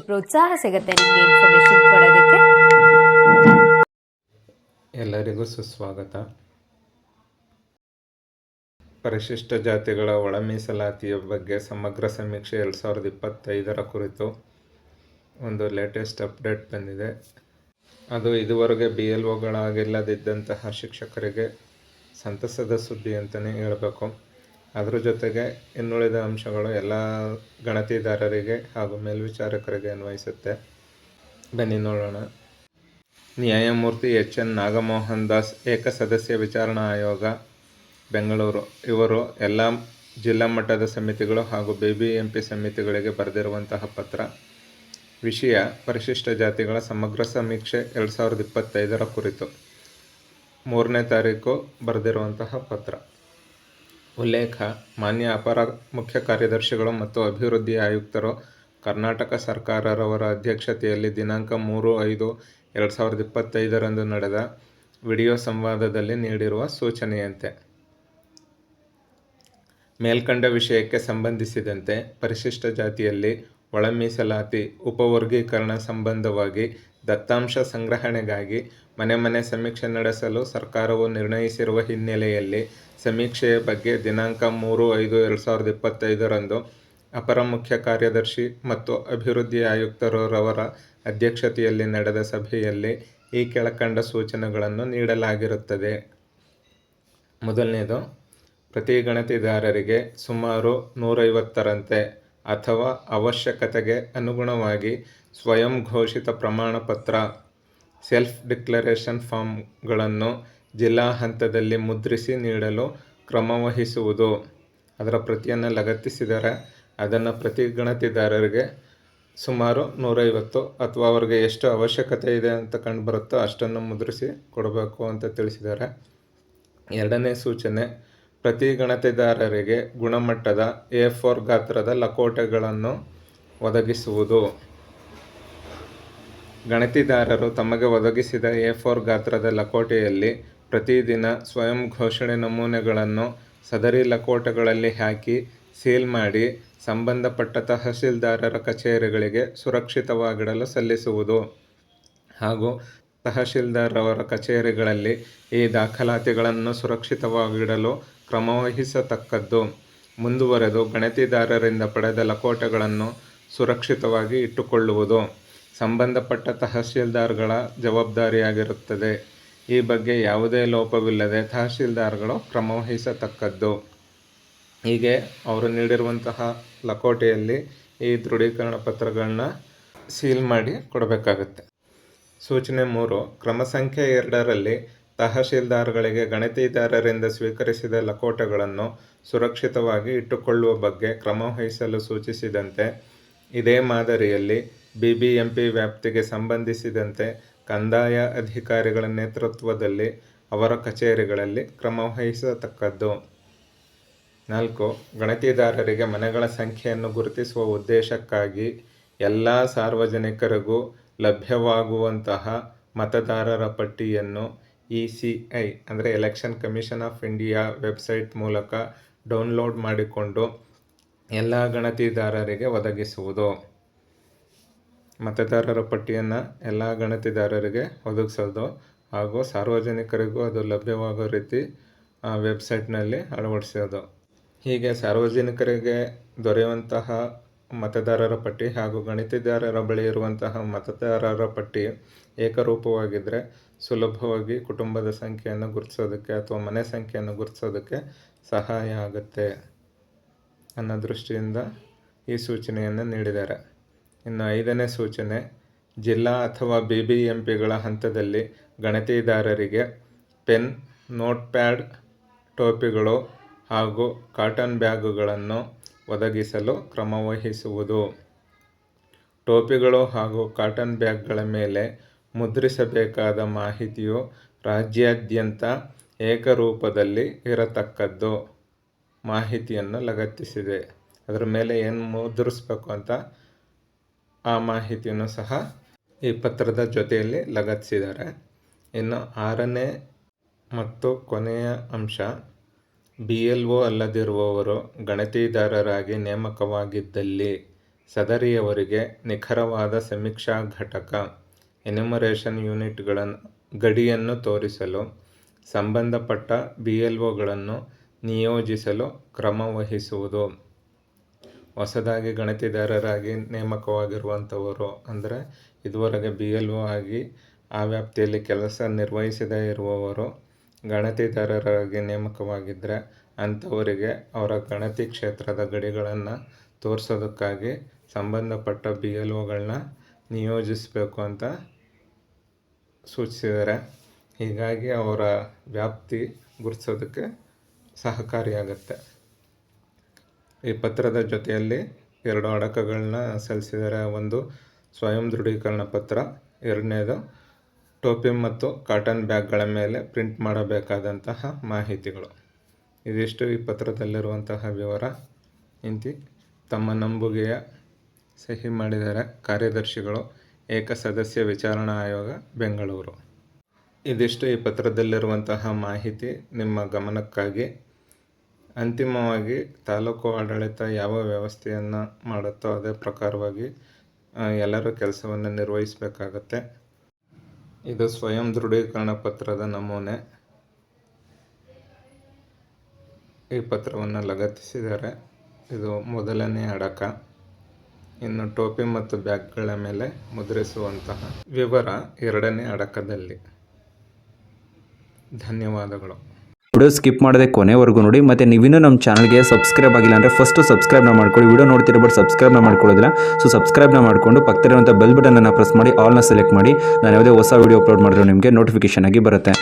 ಪ್ರೋತ್ಸಾಹ ಸಿಗುತ್ತೆ ನಿಮಗೆ ಇನ್ಫಾರ್ಮೇಶನ್ ಕೊಡೋದಕ್ಕೆ. ಎಲ್ಲರಿಗೂ ಸುಸ್ವಾಗತ. ಪರಿಶಿಷ್ಟ ಜಾತಿಗಳ ಒಳ ಮೀಸಲಾತಿಯ ಬಗ್ಗೆ ಸಮಗ್ರ ಸಮೀಕ್ಷೆ ಎರಡು ಸಾವಿರದ ಇಪ್ಪತ್ತೈದರ ಕುರಿತು ಒಂದು ಲೇಟೆಸ್ಟ್ ಅಪ್ಡೇಟ್ ಬಂದಿದೆ. ಅದು ಇದುವರೆಗೆ ಬಿ ಎಲ್ ಒಗಳಾಗಿಲ್ಲದಿದ್ದಂತಹ ಶಿಕ್ಷಕರಿಗೆ ಸಂತಸದ ಸುದ್ದಿ ಅಂತಲೇ ಹೇಳಬೇಕು. ಅದರ ಜೊತೆಗೆ ಇನ್ನುಳಿದ ಅಂಶಗಳು ಎಲ್ಲ ಗಣತಿದಾರರಿಗೆ ಹಾಗೂ ಮೇಲ್ವಿಚಾರಕರಿಗೆ ಅನ್ವಯಿಸುತ್ತೆ. ಬನ್ನಿ ನೋಡೋಣ. ನ್ಯಾಯಮೂರ್ತಿ ಎಚ್. ಎನ್. ನಾಗಮೋಹನ್ ದಾಸ್, ಏಕಸದಸ್ಯ ವಿಚಾರಣಾ ಆಯೋಗ, ಬೆಂಗಳೂರು. ಇವರು ಎಲ್ಲ ಜಿಲ್ಲಾ ಮಟ್ಟದ ಸಮಿತಿಗಳು ಹಾಗೂ ಬಿ ಬಿ ಎಂ ಪಿ ಸಮಿತಿಗಳಿಗೆ ಬರೆದಿರುವಂತಹ ಪತ್ರ. ವಿಷಯ ಪರಿಶಿಷ್ಟ ಜಾತಿಗಳ ಸಮಗ್ರ ಸಮೀಕ್ಷೆ ಎರಡು ಸಾವಿರದ ಇಪ್ಪತ್ತೈದರ ಕುರಿತು. ಮೂರನೇ ತಾರೀಕು ಬರೆದಿರುವಂತಹ ಪತ್ರ. ಉಲ್ಲೇಖ, ಮಾನ್ಯ ಅಪರ ಮುಖ್ಯ ಕಾರ್ಯದರ್ಶಿಗಳು ಮತ್ತು ಅಭಿವೃದ್ಧಿ ಆಯುಕ್ತರು, ಕರ್ನಾಟಕ ಸರ್ಕಾರರವರ ಅಧ್ಯಕ್ಷತೆಯಲ್ಲಿ ದಿನಾಂಕ ಮೂರು ಐದು ಎರಡು ಸಾವಿರದ ಇಪ್ಪತ್ತೈದರಂದು ನಡೆದ ವಿಡಿಯೋ ಸಂವಾದದಲ್ಲಿ ನೀಡಿರುವ ಸೂಚನೆಯಂತೆ, ಮೇಲ್ಕಂಡ ವಿಷಯಕ್ಕೆ ಸಂಬಂಧಿಸಿದಂತೆ ಪರಿಶಿಷ್ಟ ಜಾತಿಯಲ್ಲಿ ಒಳ ಮೀಸಲಾತಿ ಉಪವರ್ಗೀಕರಣ ಸಂಬಂಧವಾಗಿ ದತ್ತಾಂಶ ಸಂಗ್ರಹಣೆಗಾಗಿ ಮನೆ ಮನೆ ಸಮೀಕ್ಷೆ ನಡೆಸಲು ಸರ್ಕಾರವು ನಿರ್ಣಯಿಸಿರುವ ಹಿನ್ನೆಲೆಯಲ್ಲಿ ಸಮೀಕ್ಷೆಯ ಬಗ್ಗೆ ದಿನಾಂಕ ಮೂರು ಐದು ಎರಡು ಸಾವಿರದ ಇಪ್ಪತ್ತೈದರಂದು ಅಪರ ಮುಖ್ಯ ಕಾರ್ಯದರ್ಶಿ ಮತ್ತು ಅಭಿವೃದ್ಧಿ ಆಯುಕ್ತರವರ ಅಧ್ಯಕ್ಷತೆಯಲ್ಲಿ ನಡೆದ ಸಭೆಯಲ್ಲಿ ಈ ಕೆಳಕಂಡ ಸೂಚನೆಗಳನ್ನು ನೀಡಲಾಗಿರುತ್ತದೆ. ಮೊದಲನೇದು, ಪ್ರತಿ ಗಣತಿದಾರರಿಗೆ ಸುಮಾರು ನೂರೈವತ್ತರಂತೆ ಅಥವಾ ಅವಶ್ಯಕತೆಗೆ ಅನುಗುಣವಾಗಿ ಸ್ವಯಂ ಘೋಷಿತ ಪ್ರಮಾಣಪತ್ರ ಸೆಲ್ಫ್ ಡಿಕ್ಲರೇಷನ್ ಫಾರ್ಮ್ಗಳನ್ನು ಜಿಲ್ಲಾ ಹಂತದಲ್ಲಿ ಮುದ್ರಿಸಿ ನೀಡಲು ಕ್ರಮವಹಿಸುವುದು ಅದರ ಪ್ರತಿಯನ್ನು ಲಗತ್ತಿಸಿದರೆ ಅದನ್ನು ಪ್ರತಿ ಗಣತಿದಾರರಿಗೆ ಸುಮಾರು ನೂರೈವತ್ತು ಅಥವಾ ಅವರಿಗೆ ಎಷ್ಟು ಅವಶ್ಯಕತೆ ಇದೆ ಅಂತ ಕಂಡು ಬರುತ್ತೋ ಅಷ್ಟನ್ನು ಮುದ್ರಿಸಿ ಕೊಡಬೇಕು ಅಂತ ತಿಳಿಸಿದ್ದಾರೆ. ಎರಡನೇ ಸೂಚನೆ ಪ್ರತಿ ಗಣತಿದಾರರಿಗೆ ಗುಣಮಟ್ಟದ ಎ ಫೋರ್ ಗಾತ್ರದ ಲಕೋಟೆಗಳನ್ನು ಒದಗಿಸುವುದು. ಗಣತಿದಾರರು ತಮಗೆ ಒದಗಿಸಿದ ಎ ಫೋರ್ ಗಾತ್ರದ ಲಕೋಟೆಯಲ್ಲಿ ಪ್ರತಿದಿನ ಸ್ವಯಂ ಘೋಷಣೆ ನಮೂನೆಗಳನ್ನು ಸದರಿ ಲಕೋಟೆಗಳಲ್ಲಿ ಹಾಕಿ, ಸೀಲ್ ಮಾಡಿ, ಸಂಬಂಧಪಟ್ಟ ತಹಶೀಲ್ದಾರರ ಕಚೇರಿಗಳಿಗೆ ಸುರಕ್ಷಿತವಾಗಿಡಲು ಸಲ್ಲಿಸುವುದು. ಹಾಗೂ ತಹಶೀಲ್ದಾರವರ ಕಚೇರಿಗಳಲ್ಲಿ ಈ ದಾಖಲಾತಿಗಳನ್ನು ಸುರಕ್ಷಿತವಾಗಿಡಲು ಕ್ರಮವಹಿಸತಕ್ಕದ್ದು. ಮುಂದುವರೆದು ಗಣತಿದಾರರಿಂದ ಪಡೆದ ಲಕೋಟೆಗಳನ್ನು ಸುರಕ್ಷಿತವಾಗಿ ಇಟ್ಟುಕೊಳ್ಳುವುದು ಸಂಬಂಧಪಟ್ಟ ತಹಶೀಲ್ದಾರ್ಗಳ ಜವಾಬ್ದಾರಿಯಾಗಿರುತ್ತದೆ. ಈ ಬಗ್ಗೆ ಯಾವುದೇ ಲೋಪವಿಲ್ಲದೆ ತಹಶೀಲ್ದಾರ್ಗಳು ಕ್ರಮವಹಿಸತಕ್ಕದ್ದು. ಹೀಗೆ ಅವರು ನೀಡಿರುವಂತಹ ಲಕೋಟೆಯಲ್ಲಿ ಈ ದೃಢೀಕರಣ ಪತ್ರಗಳನ್ನ ಸೀಲ್ ಮಾಡಿ ಕೊಡಬೇಕಾಗುತ್ತೆ. ಸೂಚನೆ ಮೂರು, ಕ್ರಮ ಸಂಖ್ಯೆ ಎರಡರಲ್ಲಿ ತಹಶೀಲ್ದಾರ್ಗಳಿಗೆ ಗಣತಿದಾರರಿಂದ ಸ್ವೀಕರಿಸಿದ ಲಕೋಟೆಗಳನ್ನು ಸುರಕ್ಷಿತವಾಗಿ ಇಟ್ಟುಕೊಳ್ಳುವ ಬಗ್ಗೆ ಕ್ರಮವಹಿಸಲು ಸೂಚಿಸಿದಂತೆ, ಇದೇ ಮಾದರಿಯಲ್ಲಿ ಬಿಬಿಎಂಪಿ ವ್ಯಾಪ್ತಿಗೆ ಸಂಬಂಧಿಸಿದಂತೆ ಕಂದಾಯ ಅಧಿಕಾರಿಗಳ ನೇತೃತ್ವದಲ್ಲಿ ಅವರ ಕಚೇರಿಗಳಲ್ಲಿ ಕ್ರಮವಹಿಸತಕ್ಕದ್ದು ನಾಲ್ಕು, ಗಣತಿದಾರರಿಗೆ ಮನೆಗಳ ಸಂಖ್ಯೆಯನ್ನು ಗುರುತಿಸುವ ಉದ್ದೇಶಕ್ಕಾಗಿ ಎಲ್ಲ ಸಾರ್ವಜನಿಕರಿಗೂ ಲಭ್ಯವಾಗುವಂತಹ ಮತದಾರರ ಪಟ್ಟಿಯನ್ನು ಇ ಸಿ ಐ ಅಂದರೆ election commission of India website ಮೂಲಕ ಡೌನ್ಲೋಡ್ ಮಾಡಿಕೊಂಡು ಎಲ್ಲ ಗಣತಿದಾರರಿಗೆ ಒದಗಿಸುವುದು. ಮತದಾರರ ಪಟ್ಟಿಯನ್ನು ಎಲ್ಲ ಗಣತಿದಾರರಿಗೆ ಒದಗಿಸೋದು ಹಾಗೂ ಸಾರ್ವಜನಿಕರಿಗೂ ಅದು ಲಭ್ಯವಾಗೋ ರೀತಿ ವೆಬ್ಸೈಟ್ನಲ್ಲಿ ಅಳವಡಿಸೋದು. ಹೀಗೆ ಸಾರ್ವಜನಿಕರಿಗೆ ದೊರೆಯುವಂತಹ ಮತದಾರರ ಪಟ್ಟಿ ಹಾಗೂ ಗಣತಿದಾರರ ಬಳಿ ಇರುವಂತಹ ಮತದಾರರ ಪಟ್ಟಿ ಏಕರೂಪವಾಗಿದ್ದರೆ ಸುಲಭವಾಗಿ ಕುಟುಂಬದ ಸಂಖ್ಯೆಯನ್ನು ಗುರುತಿಸೋದಕ್ಕೆ ಅಥವಾ ಮನೆ ಸಂಖ್ಯೆಯನ್ನು ಗುರುತಿಸೋದಕ್ಕೆ ಸಹಾಯ ಆಗುತ್ತೆ ಅನ್ನೋ ದೃಷ್ಟಿಯಿಂದ ಈ ಸೂಚನೆಯನ್ನು ನೀಡಿದ್ದಾರೆ. ಇನ್ನು ಐದನೇ ಸೂಚನೆ, ಜಿಲ್ಲಾ ಅಥವಾ ಬಿ ಬಿ ಎಂ ಪಿಗಳ ಹಂತದಲ್ಲಿ ಗಣತಿದಾರರಿಗೆ ಪೆನ್ ನೋಟ್ ಪ್ಯಾಡ್ ಟೋಪಿಗಳು ಹಾಗೂ ಕಾಟನ್ ಬ್ಯಾಗುಗಳನ್ನು ಒದಗಿಸಲು ಕ್ರಮವಹಿಸುವುದು. ಟೋಪಿಗಳು ಹಾಗೂ ಕಾಟನ್ ಬ್ಯಾಗ್ಗಳ ಮೇಲೆ ಮುದ್ರಿಸಬೇಕಾದ ಮಾಹಿತಿಯು ರಾಜ್ಯಾದ್ಯಂತ ಏಕರೂಪದಲ್ಲಿ ಇರತಕ್ಕದ್ದು. ಮಾಹಿತಿಯನ್ನು ಲಗತ್ತಿಸಿದೆ. ಅದರ ಮೇಲೆ ಏನು ಮುದ್ರಿಸ್ಬೇಕು ಅಂತ ಆ ಮಾಹಿತಿಯನ್ನು ಸಹ ಈ ಪತ್ರದ ಜೊತೆಯಲ್ಲಿ ಲಗತ್ತಿಸಿದ್ದಾರೆ. ಇನ್ನು ಆರನೇ ಮತ್ತು ಕೊನೆಯ ಅಂಶ ಬಿ ಎಲ್ ಒ ಅಲ್ಲದಿರುವವರು ಗಣತಿದಾರರಾಗಿ ನೇಮಕವಾಗಿದ್ದಲ್ಲಿ ಸದರಿಯವರಿಗೆ ನಿಖರವಾದ ಸಮೀಕ್ಷಾ ಘಟಕ, ಎನ್ಯುಮರೇಷನ್ ಯೂನಿಟ್ಗಳ ಗಡಿಯನ್ನು ತೋರಿಸಲು ಸಂಬಂಧಪಟ್ಟ ಬಿ ಎಲ್ ನಿಯೋಜಿಸಲು ಕ್ರಮ ವಹಿಸುವುದು ಹೊಸದಾಗಿ ಗಣತಿದಾರರಾಗಿ ನೇಮಕವಾಗಿರುವಂಥವರು ಅಂದರೆ ಇದುವರೆಗೆ ಬಿ ಎಲ್ ಒ ಆಗಿ ಆ ವ್ಯಾಪ್ತಿಯಲ್ಲಿ ಕೆಲಸ ನಿರ್ವಹಿಸದೇ ಇರುವವರು ಗಣತಿದಾರರಾಗಿ ನೇಮಕವಾಗಿದ್ದರೆ ಅಂಥವರಿಗೆ ಅವರ ಗಣತಿ ಕ್ಷೇತ್ರದ ಗಡಿಗಳನ್ನು ತೋರಿಸೋದಕ್ಕಾಗಿ ಸಂಬಂಧಪಟ್ಟ ಬಿ ಎಲ್ ಒಗಳನ್ನ ನಿಯೋಜಿಸಬೇಕು ಅಂತ ಸೂಚಿಸಿದ್ದಾರೆ. ಹೀಗಾಗಿ ಅವರ ವ್ಯಾಪ್ತಿ ಗುರುತಿಸೋದಕ್ಕೆ ಸಹಕಾರಿಯಾಗುತ್ತೆ. ಈ ಪತ್ರದ ಜೊತೆಯಲ್ಲಿ ಎರಡು ಅಡಕಗಳನ್ನ ಸಲ್ಲಿಸಿದ್ದಾರೆ. ಒಂದು ಸ್ವಯಂ ದೃಢೀಕರಣ ಪತ್ರ, ಎರಡನೇದು ಟೋಪಿ ಮತ್ತು ಕಾಟನ್ ಬ್ಯಾಗ್ಗಳ ಮೇಲೆ ಪ್ರಿಂಟ್ ಮಾಡಬೇಕಾದಂತಹ ಮಾಹಿತಿಗಳು. ಇದಿಷ್ಟು ಈ ಪತ್ರದಲ್ಲಿರುವಂತಹ ವಿವರ. ಇಂತಿ, ತಮ್ಮ ನಂಬುಗೆಯ ಸಹಿ ಮಾಡಿದರೆ ಕಾರ್ಯದರ್ಶಿಗಳು ಏಕ ಸದಸ್ಯ ವಿಚಾರಣಾ ಆಯೋಗ, ಬೆಂಗಳೂರು. ಇದಿಷ್ಟು ಈ ಪತ್ರದಲ್ಲಿರುವಂತಹ ಮಾಹಿತಿ. ನಿಮ್ಮ ಗಮನಕ್ಕಾಗಿ ಅಂತಿಮವಾಗಿ ತಾಲೂಕು ಆಡಳಿತ ಯಾವ ವ್ಯವಸ್ಥೆಯನ್ನು ಮಾಡುತ್ತೋ ಅದೇ ಪ್ರಕಾರವಾಗಿ ಎಲ್ಲರೂ ಕೆಲಸವನ್ನು ನಿರ್ವಹಿಸಬೇಕಾಗತ್ತೆ. ಇದು ಸ್ವಯಂ ದೃಢೀಕರಣ ಪತ್ರದ ನಮೂನೆ. ಈ ಪತ್ರವನ್ನು ಲಗತ್ತಿಸಿದ್ದಾರೆ ಇದು ಮೊದಲನೇ ಅಡಕ. ಇನ್ನು ಟೋಪಿ ಮತ್ತು ಬ್ಯಾಗ್ಗಳ ಮೇಲೆ ಮುದ್ರಿಸುವಂತಹ ವಿವರ ಎರಡನೇ ಅಡಕದಲ್ಲಿ. ಧನ್ಯವಾದಗಳು. ವಿಡಿಯೋ ಸ್ಕಿಪ್ ಮಾಡದೆ ಕೊನೆವರೆಗೂ ನೋಡಿ, ಮತ್ತು ನೀವಿನ್ನೂ ನಮ್ಮ ಚಾನಲ್ಗೆ ಸಬ್ಸ್ಕ್ರೈಬ್ ಆಗಿಲ್ಲ ಅಂದರೆ ಫಸ್ಟ್ ಸಬ್ಸ್ಕ್ರೈಬ್ನ ಮಾಡ್ಕೊಳ್ಳಿ. ವಿಡಿಯೋ ನೋಡ್ತಿರೋ ಬಟ್ ಸಬ್ಸ್ಕ್ರೈಬ್ನ ಮಾಡ್ಕೊಳ್ಳೋದಿಲ್ಲ. ಸೊ ಸಬ್ಸ್ಕ್ರೈಬ್ನ ಮಾಡಿಕೊಂಡು ಪಕ್ಕದಲ್ಲಿರುವಂಥ ಬೆಲ್ ಬಟನನ್ನು ಪ್ರೆಸ್ ಮಾಡಿ ಆಲ್ನ ಸೆಲೆಕ್ಟ್ ಮಾಡಿ. ನಾನು ಯಾವುದೇ ಹೊಸ ವಿಡಿಯೋ ಅಪ್ಲೋಡ್ ಮಾಡಿದ್ರು ನಿಮಗೆ ನೋಟಿಫಿಕೇಶನ್ ಆಗಿ ಬರುತ್ತೆ.